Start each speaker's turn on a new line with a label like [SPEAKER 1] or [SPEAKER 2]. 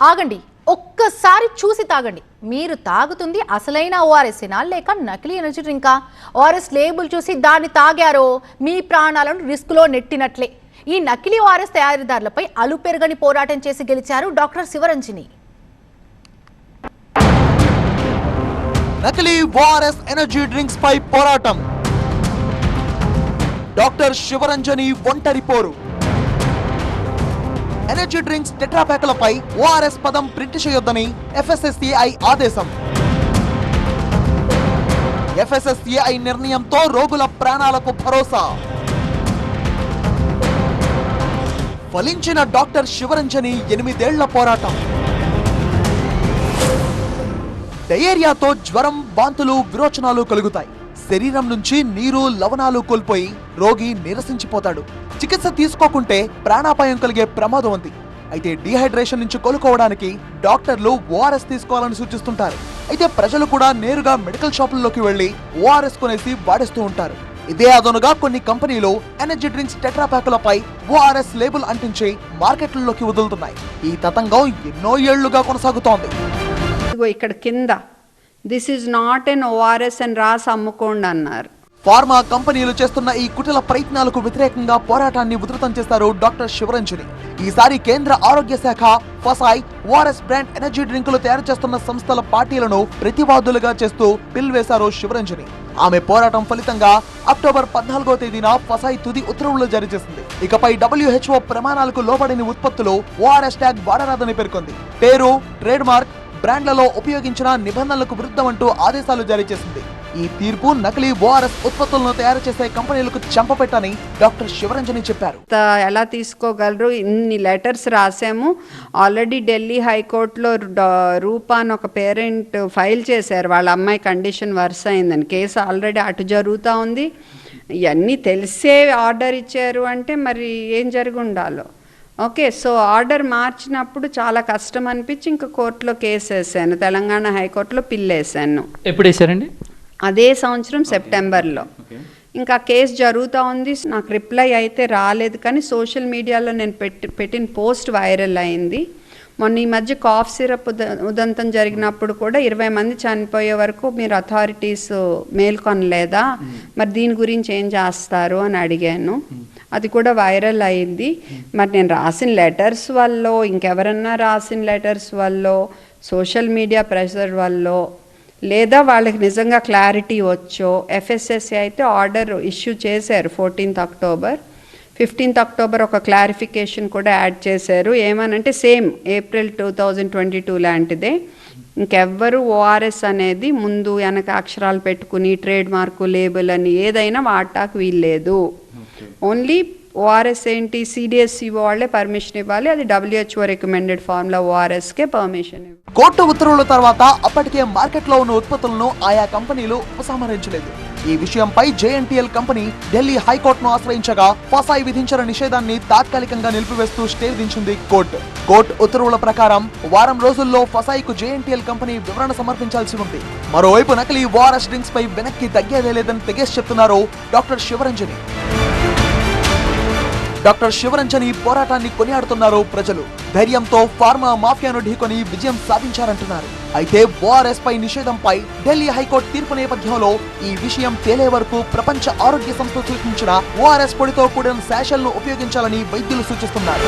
[SPEAKER 1] ఆగండి ఒక్కసారి చూసి తాగండి. మీరు తాగుతుంది అసలైన ఓఆర్ఎస్ఏనా లేక నకిలీ ఎనర్జీ డ్రింకా? ఓఆర్ఎస్ లేబుల్ చూసి దాన్ని తాగారో? మీ ప్రాణాలను రిస్క్లో నెట్టినట్లే. ఈ నకిలీ ఓఆర్ఎస్ తయారీదారులపై అలుపెరగని పోరాటం చేసి గెలిచారు డాక్టర్ శివరంజని.
[SPEAKER 2] నకిలీ ఓఆర్ఎస్ ఎనర్జీ డ్రింక్స్ పై పోరాటం. డాక్టర్ శివరంజని ఒంటరి పోరు. ఎనర్జీ డ్రింక్స్ టెట్రాప్యాక్లపై ఓఆర్ఎస్ పదం ప్రింట్ చేయొద్దని ఎఫ్ఎస్ఎస్ఏఐ ఆదేశం. ఎఫ్ఎస్ఎస్ఏఐ నిర్ణయంతో రోగుల ప్రాణాలకు భరోసా. ఫలించిన డాక్టర్ శివరంజని ఎనిమిదేళ్ళ పోరాటం. డయేరియాతో జ్వరం వాంతులు విరోచనాలు కలుగుతాయి. శరీరం నుంచి నీరు లవణాలు కోల్పోయి రోగి నిరసించిపోతాడు. చికిత్స తీసుకోకుంటే ప్రాణాపాయం కలిగే ప్రమాదం ఉంది. అయితే డీహైడ్రేషన్ నుంచి కోలుకోవడానికి డాక్టర్లు ఓఆర్ఎస్ తీసుకోవాలని సూచిస్తుంటారు. అయితే ప్రజలు కూడా నేరుగా మెడికల్ షాపుల్లోకి వెళ్ళి ఓఆర్ఎస్ కొనేసి వాడేస్తూ ఉంటారు. ఇదే అదనుగా కొన్ని కంపెనీలు ఎనర్జీ డ్రింక్స్ టెట్రాప్యాకులపై ఓఆర్ఎస్ లేబుల్ అంటించి మార్కెట్లలోకి వదులుతున్నాయి. ఈ తతంగం ఎన్నో ఏళ్ళుగా కొనసాగుతోంది.
[SPEAKER 3] ఇక్కడ కింద this is not an ORS అని రాసి అమ్ముకోండి అన్నారు.
[SPEAKER 2] ఫార్మా కంపెనీలు చేస్తున్న ఈ కుటిల ప్రయత్నాలకు వ్యతిరేకంగా పోరాటాన్ని ఉధృతం చేస్తారు డాక్టర్ శివరంజని. ఈసారి కేంద్ర ఆరోగ్య శాఖ ఫసాయ్ ఓఆర్ఎస్ బ్రాండ్ ఎనర్జీ డ్రింకులు తయారు చేస్తున్న సంస్థల పార్టీలను ప్రతివాదులుగా చేస్తూ పిల్ వేశారు శివరంజని. ఆమె పోరాటం ఫలితంగా అక్టోబర్ పద్నాలుగో తేదీన ఫసాయ్ తుది ఉత్తర్వులు జారీ చేసింది. ఇకపై డబ్ల్యూహెచ్ఓ ప్రమాణాలకు లోబడిన ఉత్పత్తులు ఓఆర్ఎస్ ట్యాగ్ వాడరాదని పేర్కొంది. పేరు ట్రేడ్ మార్క్ బ్రాండ్లలో ఉపయోగించిన నిబంధనలకు విరుద్ధమంటూ ఆదేశాలు జారీ చేసింది. ఈ తీర్పు నకిలీ ఓఆర్ఎస్ ఉత్పత్తులను తయారు చేసే కంపెనీలకు చంపపెట్టని డాక్టర్ శివరంజని చెప్పారు.
[SPEAKER 3] ఎలా తీసుకోగలరు? ఇన్ని లెటర్స్ రాసాము. ఆల్రెడీ ఢిల్లీ హైకోర్టులో రూపాన్ ఒక పేరెంట్ ఫైల్ చేశారు. వాళ్ళ అమ్మాయి కండిషన్ వర్స్ అయిందని. కేసు ఆల్రెడీ అటు జరుగుతూ ఉంది. ఇవన్నీ తెలిసే ఆర్డర్ ఇచ్చారు అంటే మరి ఏం జరిగి ఉండాలో? ఓకే సో ఆర్డర్ మార్చినప్పుడు చాలా కష్టం అనిపించి ఇంకా కోర్టులో కేసు వేసాను తెలంగాణ హైకోర్టులో పిల్లేసాను.
[SPEAKER 4] ఎప్పుడు వేసారండి?
[SPEAKER 3] అదే సంవత్సరం సెప్టెంబర్లో. ఇంకా కేసు జరుగుతూ ఉంది. నాకు రిప్లై అయితే రాలేదు కానీ సోషల్ మీడియాలో నేను పెట్టి పెట్టిన పోస్ట్ వైరల్ అయింది. మొన్న ఈ మధ్య కాఫ్ సిరప్ ఉద ఉదంతం జరిగినప్పుడు కూడా ఇరవై మంది చనిపోయే వరకు మీరు అథారిటీస్ మేల్కొనలేదా? మరి దీని గురించి ఏం చేస్తారు అని అడిగాను. అది కూడా వైరల్ అయింది. మరి నేను రాసిన లెటర్స్ వల్ల ఇంకెవరన్నా రాసిన లెటర్స్ వల్ల సోషల్ మీడియా ప్రెషర్ వల్ల లేదా వాళ్ళకి నిజంగా క్లారిటీ వచ్చో ఎఫ్ఎస్ఎస్సి అయితే ఆర్డర్ ఇష్యూ చేశారు ఫోర్టీన్త్ అక్టోబర్. ఫిఫ్టీన్త్ అక్టోబర్ ఒక క్లారిఫికేషన్ కూడా యాడ్ చేశారు. ఏమనంటే same April two thousand twenty two లాంటిదే. ఇంకెవ్వరు ఓఆర్ఎస్ అనేది ముందు వెనక అక్షరాలు పెట్టుకుని ట్రేడ్ మార్కు లేబుల్ అని ఏదైనా వాడటానికి వీల్లేదు. ఓన్లీ ఓఆర్ఎస్ ఏంటి సిడిఎస్సి వాళ్ళే పర్మిషన్ ఇవ్వాలి అది డబ్ల్యూహెచ్ఓ రికమెండెడ్ ఫార్ములా ఓఆర్ఎస్కే పర్మిషన్ ఇవ్వాలి.
[SPEAKER 2] కోర్టు ఉత్తర్వుల తర్వాత అప్పటికే మార్కెట్లో ఉన్న ఉత్పత్తులను ఆయా కంపెనీలు ఉపసంహరించలేదు. ఈ విషయంపై జేఎన్టీఎల్ కంపెనీ ఢిల్లీ హైకోర్టును ఆశ్రయించగా ఫసాయి విధించిన నిషేధాన్ని తాత్కాలికంగా నిలిపివేస్తూ స్టే విధించింది కోర్టు. కోర్టు ఉత్తర్వుల ప్రకారం వారం రోజుల్లో ఫసాయికు జేఎన్టీఎల్ కంపెనీ వివరణ సమర్పించాల్సి ఉంది. మరోవైపు నకిలీ ఓఆర్ఎస్ డ్రింక్స్ పై వెనక్కి తగ్గేదే లేదని తెగేసి చెప్తున్నారు డాక్టర్ శివరంజని. డాక్టర్ శివరంజని పోరాటాన్ని కొనియాడుతున్నారు ప్రజలు. ధైర్యంతో ఫార్మా మాఫియాను ఢీకొని విజయం సాధించారంటున్నారు. అయితే ఓఆర్ఎస్ పై నిషేధంపై ఢిల్లీ హైకోర్టు తీర్పు నేపథ్యంలో ఈ విషయం తేలే వరకు ప్రపంచ ఆరోగ్య సంస్థ సూచించిన ఓఆర్ఎస్ పొడితో కూడిన శాషల్ను ఉపయోగించాలని వైద్యులు సూచిస్తున్నారు.